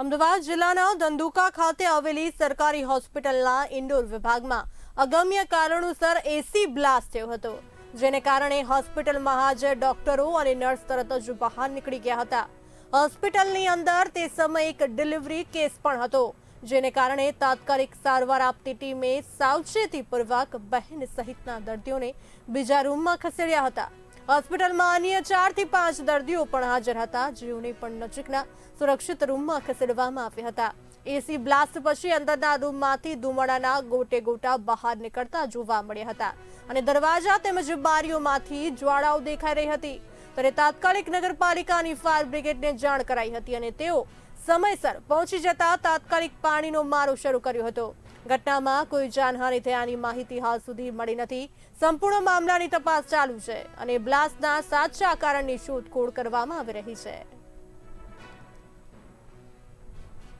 અમદાવાદ જિલ્લાના ધંધુકા ખાતે આવેલી સરકારી હોસ્પિટલના ઇન્ડોર વિભાગમાં અગમ્ય કારણોસર એસી બ્લાસ્ટ થયો હતો, જેને કારણે હોસ્પિટલમાં હાજર ડોક્ટરો અને નર્સ તરત જ બહાર નીકળી ગયા હતા. હોસ્પિટલની અંદર તે સમયે એક ડિલિવરી કેસ પણ હતો, જેને કારણે તાત્કાલિક સારવાર આપતી ટીમે સાવચેતીપૂર્વક બહેન સહિતના દર્દીઓને બીજા રૂમમાં ખસેડ્યા હતા. હોસ્પિટલમાં અન્ય ચારથી પાંચ દર્દીઓ પણ હાજર હતા. જેઓને પણ નજીકના સુરક્ષિત રૂમમાં ખસેડવામાં આવ્યા હતા. એસી બ્લાસ્ટ પછી અંદરના રૂમમાંથી ધુમાડાના ગોટે ગોટા બહાર નીકળતા જોવા મળ્યા હતા. અને દરવાજા તેમજ બારીઓમાંથી જ્વાળાઓ દેખાઈ રહી હતી. ત્યારે તાત્કાલિક નગરપાલિકાની ફાયર બ્રિગેડને જાણ કરાઈ હતી અને તેઓ સમયસર પહોંચી જતા તાત્કાલિક પાણીનો મારો શરૂ કર્યો હતો. ઘટનામાં કોઈ જાનહાનિ થયાની માહિતી હાલ સુધી મળી નથી. સંપૂર્ણ મામલાની તપાસ ચાલુ છે અને બ્લાસ્ટના સાચા કારણની શોધખોળ કરવામાં આવી રહી છે.